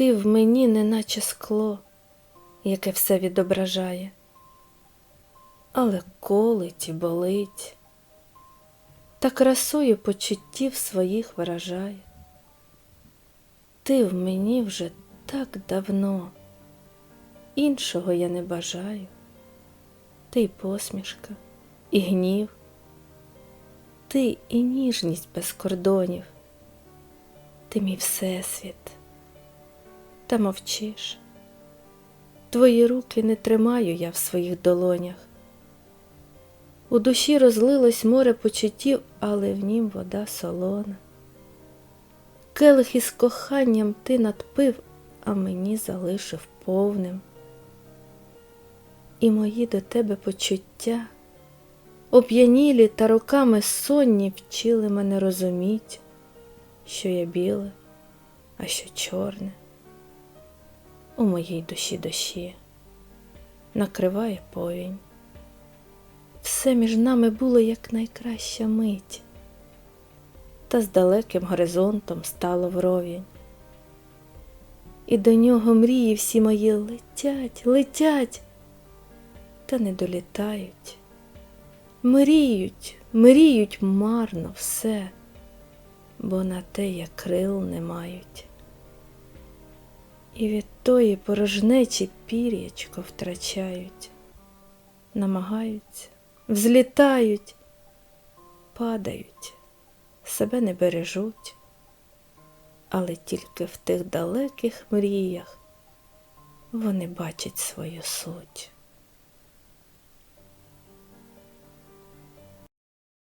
Ти в мені, неначе скло, яке все відображає, але колить і болить, та красою почуттів своїх виражає. Ти в мені вже так давно, іншого я не бажаю. Ти й посмішка, і гнів, ти і ніжність без кордонів, ти мій всесвіт, та мовчиш. Твої руки не тримаю я в своїх долонях. У душі розлилось море почуттів, але в нім вода солона. Келих із коханням ти надпив, а мені залишив повним. І мої до тебе почуття, оп'янілі та роками сонні вчили мене розуміть, що я біле, а що чорне. У моїй душі дощі накриває повінь. Все між нами було як найкраща мить, та з далеким горизонтом стало вровень. І до нього мрії всі мої летять, летять, та не долітають. Мріють, мріють марно все, бо на те як крил не мають. І від тої порожнечі пір'ячко втрачають, намагаються, взлітають, падають, себе не бережуть, але тільки в тих далеких мріях вони бачать свою суть.